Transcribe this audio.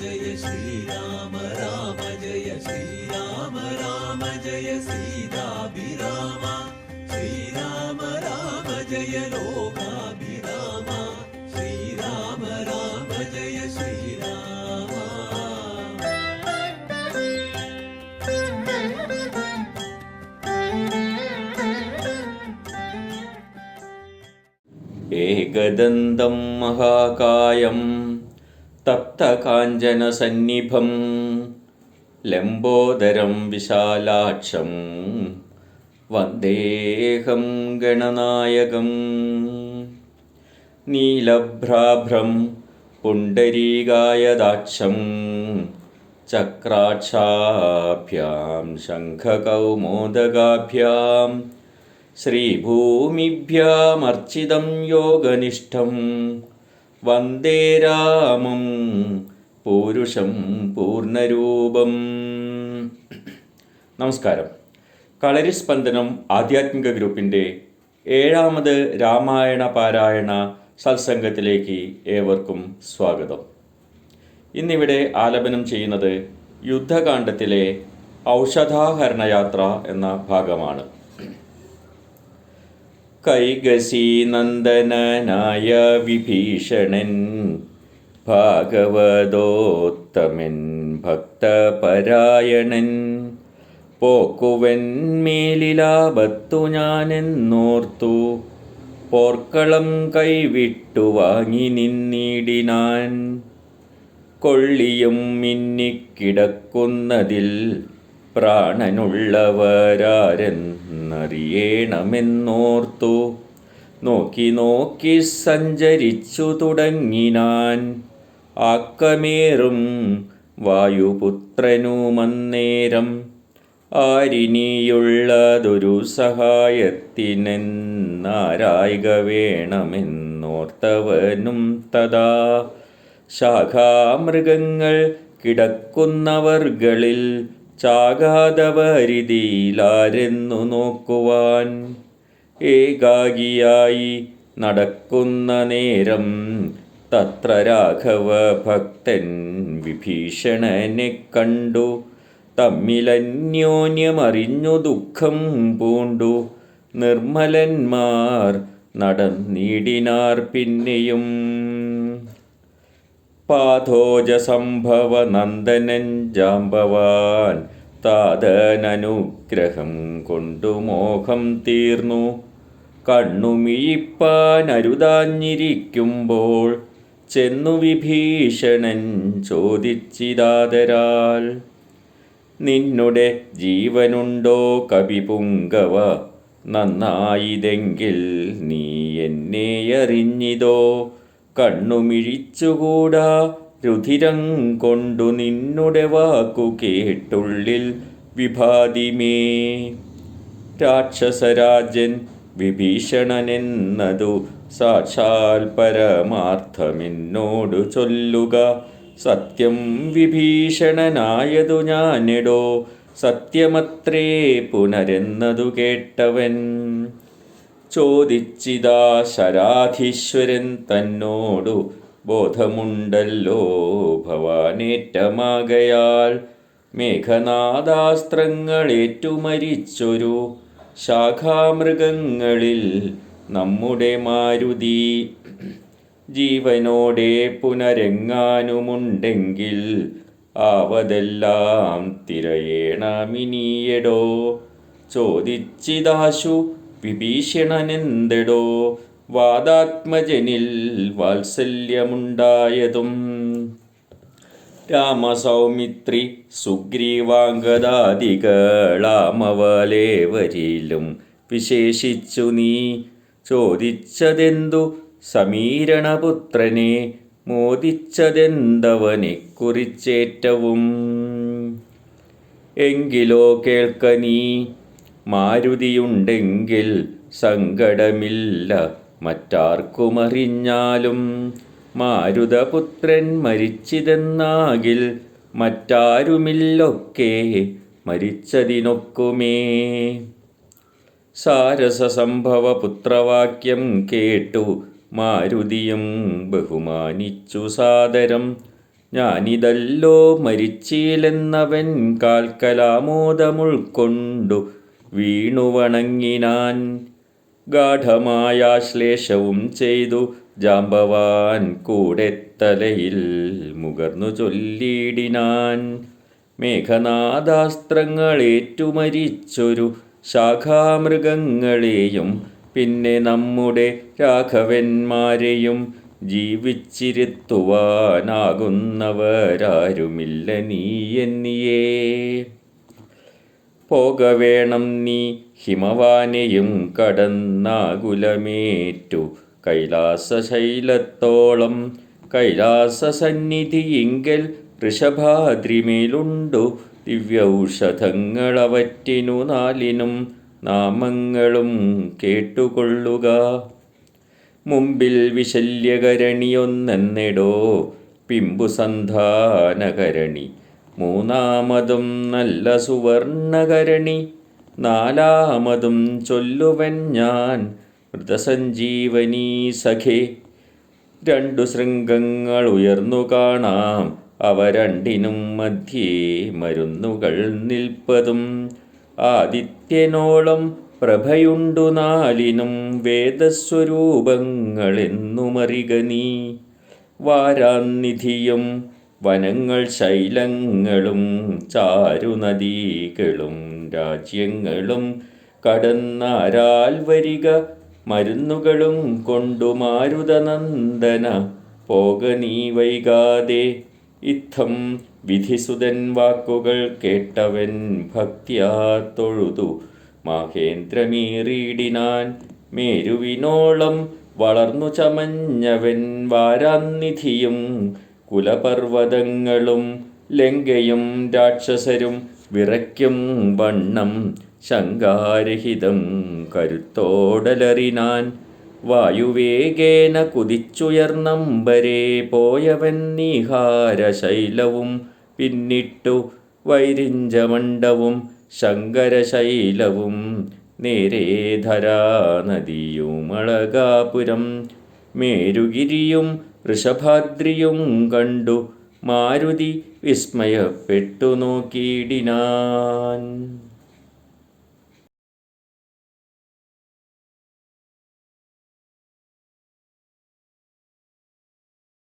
ஜய ஸ்ரீராம ராம ஜய ஸ்ரீராம ராம ஜய சீதாபிராம ஸ்ரீராம ராம ஜய லோகாபிராம ஸ்ரீராம ராம ஜய ஸ்ரீராம एकदन्तं महाकायम् തപ്തകാഞ്ചനസന്നിഭം ലംബോദരം വിശാലാക്ഷം വന്ദേഹം ഗണനായകം. നീലഭ്രാഭ്രം പുണ്ടരീകായദാക്ഷം ചക്രാക്ഷാഭ്യാം ശംഖകൗമോദകാഭ്യാം ശ്രീഭൂമിഭ്യാമർച്ചിതം യോഗനിഷ്ഠം. വന്ദേ രാമം. പൂരുഷം പൂർണരൂപം. നമസ്കാരം. കളരിസ്പന്ദനം ആധ്യാത്മിക ഗ്രൂപ്പിന്റെ ഏഴാമത് രാമായണ പാരായണ സത്സംഗത്തിലേക്ക് ഏവർക്കും സ്വാഗതം. ഇന്നിവിടെ ആലപനം ചെയ്യുന്നത് യുദ്ധകാണ്ഡത്തിലെ ഔഷധാഹരണയാത്ര എന്ന ഭാഗമാണ്. കൈകസീനന്ദനായ വിഭീഷണൻ. ഭാഗവതോത്തമൻ ഭക്തപരായണൻ. പോക്കുവൻ മേലിലാപത്തു ഞാനെന്നോർത്തു. പോർക്കളം കൈവിട്ടു വാങ്ങി നിന്നിടിനാൻ. കൊള്ളിയും മിന്നിക്കിടക്കുന്നതിൽ പ്രാണനുള്ളവരാരെന്നറിയണമെന്നോർത്തു നോക്കി നോക്കി സഞ്ചരിച്ചു തുടങ്ങിനാൻ. ആക്കമേറും വായുപുത്രനുമന്നേരം. ആരിനിയുള്ളതൊരു സഹായത്തിനെന്നാരായിക വേണമെന്നോർത്തവനും തഥാ. ശാഖാമൃഗങ്ങൾ കിടക്കുന്നവർകളിൽ ചാകാതവരിതിയിലാരെന്നു നോക്കുവാൻ ഏകാഗിയായി നടക്കുന്ന നേരം തത്ര രാഘവ ഭക്തൻ വിഭീഷണനെ കണ്ടു. തമ്മിലന്യോന്യമറിഞ്ഞു ദുഃഖം പൂണ്ടു. നിർമ്മലന്മാർ നടന്നിടിനാർ പിന്നെയും. പാഥോജസംഭവ നന്ദനൻ ജാമ്പവാൻ താതനനുഗ്രഹം കൊണ്ടു മോഹം തീർന്നു. കണ്ണുമീപ്പാൻ അരുതാഞ്ഞിരിക്കുമ്പോൾ ചെന്നു വിഭീഷണൻ ചോദിച്ചിതാതരാൽ നിന്നുടെ ജീവനുണ്ടോ കവിപുങ്കവ നന്നായിതെങ്കിൽ നീ എന്നെ അറിഞ്ഞിതോ? കണ്ണുമിഴിച്ചുകൂടാ. രുധിരം കൊണ്ടു നിന്നുടെ വാക്കു കേട്ടുള്ളിൽ വിഭാതിമേ. രാക്ഷസരാജൻ വിഭീഷണനെന്നതു സാക്ഷാൽ പരമാർത്ഥമെന്നോടു ചൊല്ലുക. സത്യം വിഭീഷണനായതു ഞാനെടോ. സത്യമത്രേ പുനരെന്നതു കേട്ടവൻ. ചോദിച്ചിതാ ശരാധീശ്വരൻ തന്നോടു ബോധമുണ്ടല്ലോ ഭവാനേറ്റമാകയാൽ മേഘനാദാസ്ത്രങ്ങളേറ്റുമരിച്ചൊരു ശാഖാമൃഗങ്ങളിൽ നമ്മുടെ മാരുതി ജീവനോടെ പുനരെങ്ങാനുമുണ്ടെങ്കിൽ ആവതെല്ലാം തിരയേണമിനിയടോ. ചോദിച്ചിതാശു വിഭീഷണനെന്തെടോ വാദാത്മജനിൽ വാത്സല്യമുണ്ടായതും. രാമസൗമിത്രി സുഗ്രീവാംഗദാദികളാമവലേവരിലും വിശേഷിച്ചു നീ ചോദിച്ചതെന്തു? സമീരണപുത്രനെ മോദിച്ചതെന്തവനെ കുറിച്ചേറ്റവും എങ്കിലോ കേൾക്ക നീ മാരുതിയുണ്ടെങ്കിൽ സങ്കടമില്ല. മറ്റാർക്കുമറിഞ്ഞാലും മാരുതപുത്രൻ മരിച്ചിതെന്നാകിൽ മറ്റാരുമില്ലൊക്കെ മരിച്ചതിനൊക്കുമേ. സാരസസംഭവ പുത്രവാക്യം കേട്ടു മാരുതിയും ബഹുമാനിച്ചു സാദരം. ഞാനിതല്ലോ മരിച്ചില്ലെന്നവൻ കാൽക്കലാമോദമുൾക്കൊണ്ടു വീണു ഗാഠമായ ശ്ലേഷവും ചെയ്തു ജാമ്പവാൻ കൂടെ തലയിൽ മുകർന്നു ചൊല്ലിയിടിനാൻ. മേഘനാദാസ്ത്രങ്ങളേറ്റുമരിച്ചൊരു ശാഖാമൃഗങ്ങളെയും പിന്നെ നമ്മുടെ രാഘവന്മാരെയും ജീവിച്ചിരുത്തുവാനാകുന്നവരാരുമില്ല നീ എന്നിയേ പോകവേണം നീ ഹിമവാനെയും കടന്നാകുലമേറ്റു. കൈലാസശൈലത്തോളം കൈലാസസന്നിധിയിങ്കൽ ഋഷഭാദ്രിമേലുണ്ടു. ദിവ്യൌഷധങ്ങളവറ്റിനു നാലിനും നാമങ്ങളും കേട്ടുകൊള്ളുക. മുമ്പിൽ വിശല്യകരണിയൊന്നെന്നെടോ പിമ്പുസന്ധാനകരണി. മൂന്നാമതും നല്ല സുവർണകരണി നാലാമതും ചൊല്ലുവൻ ഞാൻ മൃതസഞ്ജീവനീ സഖേ. രണ്ടു ശൃംഗങ്ങൾ ഉയർന്നു കാണാം അവ രണ്ടിനും മധ്യേ മരുന്നുകൾ നിൽപ്പതും. ആദിത്യനോളം പ്രഭയുണ്ടു നാലിനും വേദസ്വരൂപങ്ങളെന്നുമറിക നീ. വാരാനിധിയും വനങ്ങൾ ശൈലങ്ങളും ചാരുനദികളും രാജ്യങ്ങളും കടന്നാരാൽ വരിക മരുന്നുകളും കൊണ്ടു മാരുതനന്ദന പോക നീ വൈകാതെ. ഇത്തം വിധിസുതൻ വാക്കുകൾ കേട്ടവൻ ഭക്തിയാ തൊഴുതു. മാഹേന്ദ്രമീറിയിടിനാൻ മേരുവിനോളം വളർന്നു ചമഞ്ഞവൻ വാരാനിധിയും കുലപർവതങ്ങളും ലങ്കയും രാക്ഷസരും വിറയ്ക്കും വണ്ണം ശങ്കാരഹിതം കരുത്തോടലറിനാൻ വായുവേഗേന കുതിച്ചുയർന്നംബരെ പോയവൻ നീഹാരശൈലവും പിന്നിട്ടു വൈരിഞ്ചമണ്ഡവും ശങ്കരശൈലവും നേരേ ധരാനദിയുമളകാപുരം മേരുഗിരിയും ഋഷഭാദ്രിയും കണ്ടു. മാരുതി വിസ്മയപ്പെട്ടു നോക്കിയിടിനാൻ.